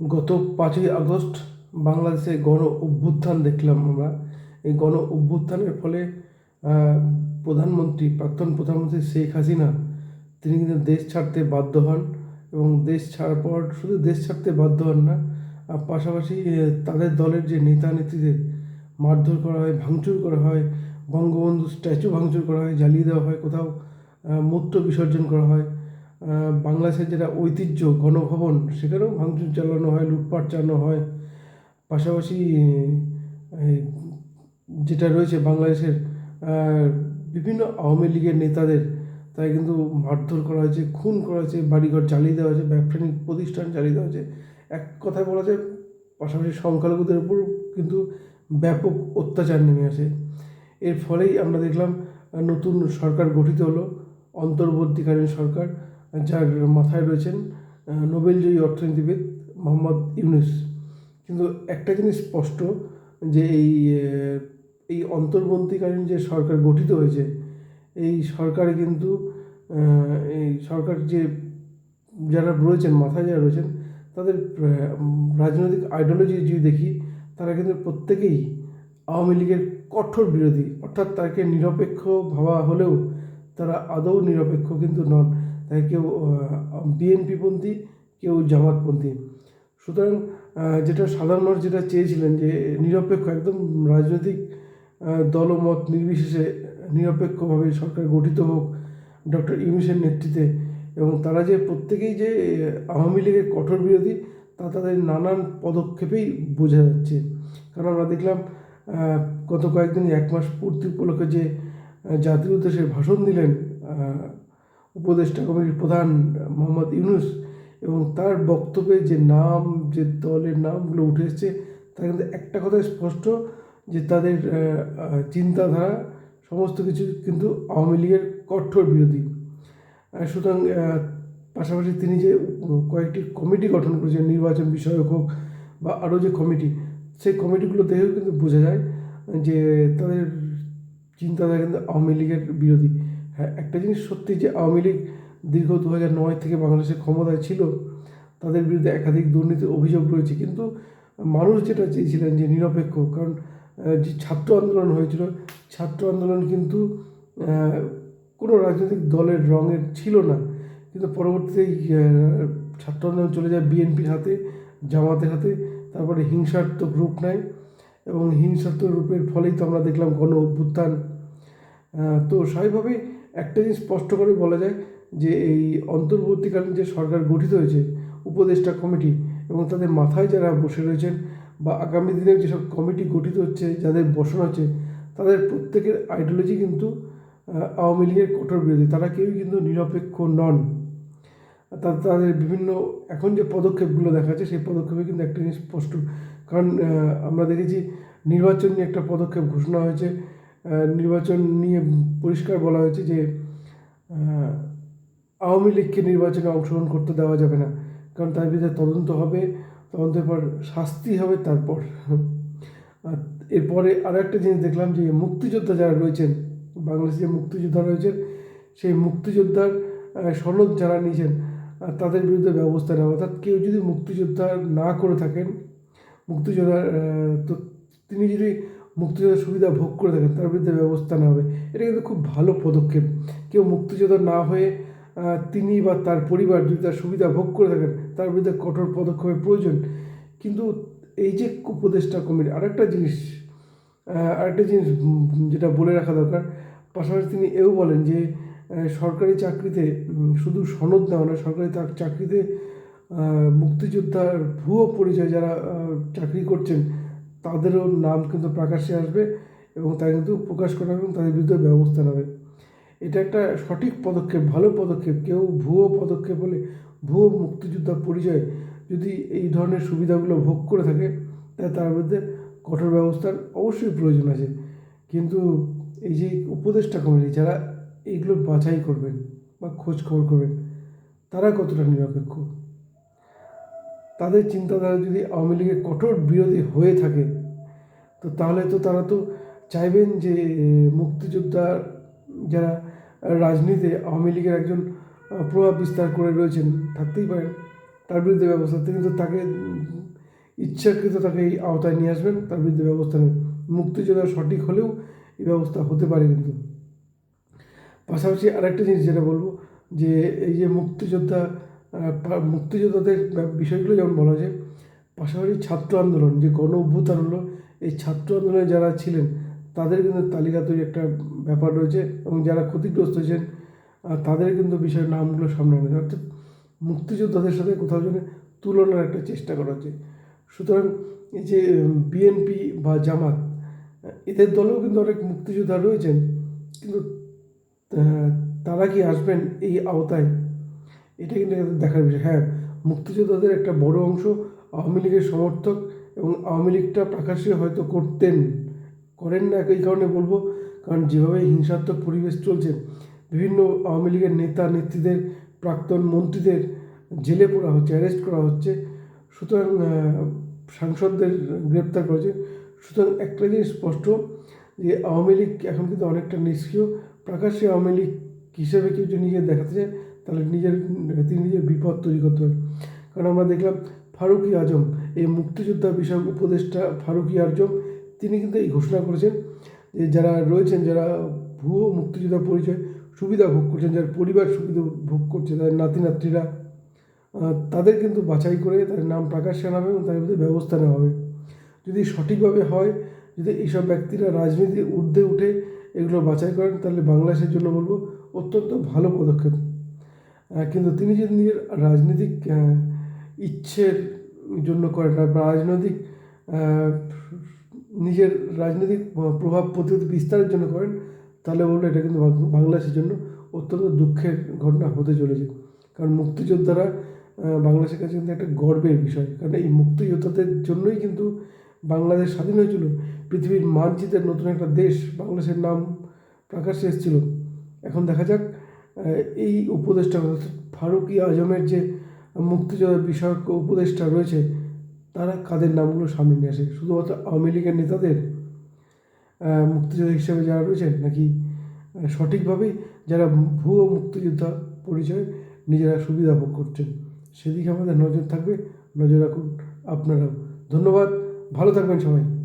গত পাঁচই আগস্ট বাংলাদেশে গণ অভ্যুত্থান দেখলাম আমরা। এই গণ অভ্যুত্থানের ফলে প্রধানমন্ত্রী, প্রাক্তন প্রধানমন্ত্রী শেখ হাসিনা, তিনি কিন্তু দেশ ছাড়তে বাধ্য হন এবং দেশ ছাড়ার পর শুধু দেশ ছাড়তে বাধ্য হন না পাশাপাশি তাদের দলের যে নেতা নেত্রীদের মারধর করা হয়, ভাঙচুর করা হয়, বঙ্গবন্ধু স্ট্যাচু ভাঙচুর করা হয়, জ্বালিয়ে দেওয়া হয়, কোথাও মূত্র বিসর্জন করা হয় বাংলাদেশের যেটা ঐতিহ্য, গণভবন, সেখানেও ভাঙচুর চালানো হয়, লুটপাট চালানো হয়। পাশাপাশি যেটা রয়েছে বাংলাদেশের বিভিন্ন আওয়ামী লীগের নেতাদের, তাই কিন্তু মারধর করা হয়েছে, খুন করা হয়েছে, বাড়িঘর জ্বালিয়ে দেওয়া হয়েছে, ব্যবসায়িক প্রতিষ্ঠান জ্বালিয়ে দেওয়া হয়েছে। এক কথায় বলা যায়, পাশাপাশি সংখ্যালঘুদের উপর কিন্তু ব্যাপক অত্যাচার নেমে আসে। এর ফলেই আমরা দেখলাম, নতুন সরকার গঠিত হলো, অন্তর্বর্তীকালীন সরকার। যার মাথায় রয়েছেন নোবেলজয়ী অর্থনীতিবিদ মোহাম্মদ ইউনুস। কিন্তু একটা জিনিস স্পষ্ট, যে এই এই অন্তর্বর্তীকালীন যে সরকার গঠিত হয়েছে, এই সরকারে কিন্তু এই সরকার যে, যারা রয়েছেন, মাথায় যারা রয়েছেন, তাদের রাজনৈতিক আইডিওলজি যদি দেখি, তারা কিন্তু প্রত্যেকেই আওয়ামী লীগের কঠোর বিরোধী। অর্থাৎ তাকে নিরপেক্ষ ভাবা হলেও তারা আদৌ নিরপেক্ষ কিন্তু নন। তাই কেউ বিএনপিপন্থী কেউ জামাতপন্থী সুতরাং যেটা সাধারণ মানুষ যেটা চেয়েছিলেন যে নিরপেক্ষ, একদম রাজনৈতিক দলমত নির্বিশেষে নিরপেক্ষভাবে সরকার গঠিত হোক ডক্টর ইউনুসের নেতৃত্বে এবং তারা যে প্রত্যেকেই যে আওয়ামী লীগের কঠোর বিরোধী, তা তাদের নানান পদক্ষেপেই বোঝা যাচ্ছে। কারণ আমরা দেখলাম গত কয়েকদিন এক মাস পূর্তি উপলক্ষে যে জাতির উদ্দেশ্যে ভাষণ দিলেন উপদেষ্টা কমিটির প্রধান মোহাম্মদ ইউনুস এবং তার বক্তব্যে যে নাম, যে দলের নামগুলো উঠে এসছে, তা কিন্তু একটা কথাই স্পষ্ট, যে তাদের চিন্তাধারা সমস্ত কিছু কিন্তু আওয়ামী লীগের কঠোর বিরোধী। সুতরাং পাশাপাশি তিনি যে কয়েকটি কমিটি গঠন করেছেন, নির্বাচন বিষয়ক হোক বা আরও যে কমিটি, সেই কমিটিগুলো দেখেও কিন্তু বোঝা যায় যে তাদের চিন্তাধারা কিন্তু আওয়ামী লীগের বিরোধী। হ্যাঁ একটা জিনিস সত্যি যে আওয়ামী লীগ দীর্ঘ দু হাজার নয় থেকে বাংলাদেশের ক্ষমতায় ছিল, তাদের বিরুদ্ধে একাধিক দুর্নীতির অভিযোগ রয়েছে। কিন্তু মানুষ যেটা চেয়েছিলেন যে নিরপেক্ষ, কারণ যে ছাত্র আন্দোলন হয়েছিল, ছাত্র আন্দোলন কিন্তু কোনো রাজনৈতিক দলের রঙের ছিল না। কিন্তু পরবর্তীতে ছাত্র আন্দোলন চলে যায় বিএনপির হাতে, জামাতের হাতে, তারপরে হিংসাত্মক রূপ নেয় এবং হিংসাত্মক রূপের ফলেই তো আমরা দেখলাম গণ অভ্যুত্থান তো স্বাভাবিকভাবেই একটা জিনিস স্পষ্ট করে বলা যায় যে এই অন্তর্বর্তীকালীন যে সরকার গঠিত হয়েছে, উপদেষ্টা কমিটি এবং তাদের মাথায় যারা বসে রয়েছেন বা আগামী দিনে যেসব কমিটি গঠিত হচ্ছে, যাদের বসানো হচ্ছে, তাদের প্রত্যেকের আইডিওলজি কিন্তু আওয়ামী লীগের কঠোর বিরোধী। তারা কেউই কিন্তু নিরপেক্ষ নন। তাদের বিভিন্ন, এখন যে পদক্ষেপগুলো দেখা যাচ্ছে, সেই পদক্ষেপে কিন্তু একটা জিনিস স্পষ্ট। কারণ আমরা দেখেছি নির্বাচন নিয়ে একটা পদক্ষেপ ঘোষণা হয়েছে। নির্বাচন নিয়ে পরিষ্কার বলা হয়েছে যে আওয়ামী লীগকে নির্বাচনে অংশগ্রহণ করতে দেওয়া যাবে না। কারণ তার বিরুদ্ধে তদন্ত হবে, তদন্তের পর শাস্তি হবে তারপর। এরপরে আরও একটা জিনিস দেখলাম যে, মুক্তিযোদ্ধা যারা রয়েছেন, বাংলাদেশে যে মুক্তিযোদ্ধা রয়েছেন, সেই মুক্তিযোদ্ধার সনদ যারা নিয়েছেন তাদের বিরুদ্ধে ব্যবস্থা নেওয়া। অর্থাৎ কেউ যদি মুক্তিযোদ্ধা না করে থাকেন মুক্তিযোদ্ধা তো তিনি যদি মুক্তিযোদ্ধার সুবিধা ভোগ করে থাকেন, তার বিরুদ্ধে ব্যবস্থা নেওয়া হবে। এটা কিন্তু খুব ভালো পদক্ষেপ। কেউ মুক্তিযোদ্ধা না হয়ে তিনি বা তার পরিবার যদি তার সুবিধা ভোগ করে থাকেন, তার বিরুদ্ধে কঠোর পদক্ষেপের প্রয়োজন। কিন্তু এই যে উপদেষ্টা কমিটি, আরেকটা জিনিস আরেকটা জিনিস যেটা বলে রাখা দরকার। পাশাপাশি তিনি এও বলেন যে সরকারি চাকরিতে শুধু সনদ নেওয়া না সরকারি চাক- চাকরিতে মুক্তিযোদ্ধার ভুয়ো পরিচয় যারা চাকরি করছেন তাদেরও নাম কিন্তু প্রকাশ্যে আসবে এবং তা কিন্তু প্রকাশ করা এবং তাদের বিরুদ্ধে ব্যবস্থা নেবে। এটা একটা সঠিক পদক্ষেপ, ভালো পদক্ষেপ। কেউ ভুয়ো পদক্ষেপ হলে, ভুয়ো মুক্তিযোদ্ধা পরিচয় যদি এই ধরনের সুবিধাগুলো ভোগ করে থাকে, তাহলে তার বিরুদ্ধে কঠোর ব্যবস্থার অবশ্যই প্রয়োজন আছে। কিন্তু এই যে উপদেষ্টা কমিটি, যারা এইগুলো বাছাই করবেন বা খোঁজ খবর করবেন, তারা কতটা নিরপেক্ষ? তাদের চিন্তাধারা যদি আওয়ামী লীগের কঠোর বিরোধী হয়ে থাকে, তো তাহলে তো তারা তো চাইবেন যে মুক্তিযোদ্ধা যারা রাজনীতিতে আওয়ামী লীগের একজন প্রভাব বিস্তার করে রয়েছেন, থাকতেই পারেন। তার বিরুদ্ধে ব্যবস্থা, তিনি তো তাকে, ইচ্ছাকৃত তাকে এই আওতায় নিয়ে আসবেন, তার বিরুদ্ধে ব্যবস্থা নেন। মুক্তিযোদ্ধা সঠিক হলেও এই ব্যবস্থা হতে পারে কিন্তু। পাশাপাশি আরেকটা জিনিস যেটা বলব, যে এই যে মুক্তিযোদ্ধা মুক্তিযোদ্ধাদের বিষয়গুলো যেমন বলা যায়, পাশাপাশি ছাত্র আন্দোলন, যে গণ অভ্যুত্থান হলো, এই ছাত্র আন্দোলনে যারা ছিলেন, তাদের কিন্তু তালিকা তৈরি একটা ব্যাপার রয়েছে এবং যারা ক্ষতিগ্রস্ত হয়েছেন তাদের কিন্তু বিষয়ের নামগুলো সামনে আনা হয়েছে অর্থাৎ মুক্তিযোদ্ধাদের সাথে কোথাও যেন তুলনার একটা চেষ্টা করা হচ্ছে। সুতরাং এই যে বিএনপি বা জামাত, এদের দলেও কিন্তু অনেক মুক্তিযোদ্ধা রয়েছেন, কিন্তু তারা কি আসবেন এই আওতায়? এটা কিন্তু দেখার বিষয়। হ্যাঁ মুক্তিযোদ্ধাদের একটা বড় অংশ আওয়ামী লীগের সমর্থক এবং আওয়ামী লীগটা প্রকাশ্যে হয়তো করতেন, করেন না এই কারণে বলব, কারণ যেভাবে হিংসাত্মক পরিবেশ চলছে, বিভিন্ন আওয়ামী লীগের নেতা নেত্রীদের, প্রাক্তন মন্ত্রীদের জেলে পড়া হচ্ছে অ্যারেস্ট করা হচ্ছে। সুতরাং সাংসদদের গ্রেপ্তার করেছে সুতরাং একটা জিনিস স্পষ্ট, যে আওয়ামী লীগ এখন কিন্তু অনেকটা নিষ্ক্রিয়। প্রকাশ্যে আওয়ামী লীগ হিসেবে কেউ নিজে দেখাতে চায় তাহলে নিজের, তিনি নিজের বিপদ তৈরি করতে পারেন কারণ আমরা দেখলাম ফারুকি আজম, এই মুক্তিযোদ্ধা বিষয়ক উপদেষ্টা ফারুকি আজম, তিনি কিন্তু এই ঘোষণা করেছেন যে যারা রয়েছেন, যারা ভুয়ো মুক্তিযোদ্ধা পরিচয় সুবিধা ভোগ করছেন, যার পরিবার সুবিধা ভোগ করছে, তাদের নাতি তাদের কিন্তু বাছাই করে তাদের নাম প্রকাশ্যে আনা হবে এবং তাদের বিরুদ্ধে ব্যবস্থা নেওয়া হবে। যদি সঠিকভাবে হয়, যদি এইসব ব্যক্তিরা রাজনীতির ঊর্ধ্বে উঠে এগুলো বাছাই করেন, তাহলে বাংলাদেশের জন্য বলব অত্যন্ত ভালো পদক্ষেপ। কিন্তু তিনি যদি নিজের রাজনৈতিক ইচ্ছের জন্য করেন বা রাজনৈতিক নিজের রাজনৈতিক প্রভাব প্রতিপত্তি বিস্তারের জন্য করেন, তাহলে বলব এটা কিন্তু বাংলাদেশের জন্য অত্যন্ত দুঃখের ঘটনা হতে চলেছে। কারণ মুক্তিযোদ্ধারা বাংলাদেশের কাছে কিন্তু একটা গর্বের বিষয়। কারণ এই মুক্তিযোদ্ধাদের জন্যই কিন্তু বাংলাদেশ স্বাধীন হয়েছিল। পৃথিবীর মানচিত্রের নতুন একটা দেশ বাংলাদেশের নাম প্রকাশ্যে এসেছিল। এখন দেখা যাক এই উপদেষ্টা ফারুকি আজমের যে মুক্তিযোদ্ধা বিষয়ক উপদেষ্টা রয়েছে, তারা কাদের নামগুলো সামনে নিয়ে আসে? শুধুমাত্র আওয়ামী লীগের নেতাদের মুক্তিযোদ্ধা হিসেবে যারা রয়েছেন, নাকি সঠিকভাবেই যারা ভুয়ো মুক্তিযোদ্ধা পরিচয় নিজেরা সুবিধা ভোগ করছেন? সেদিকে আমাদের নজর থাকবে। নজর রাখুন আপনারাও। ধন্যবাদ। ভালো থাকবেন সবাই।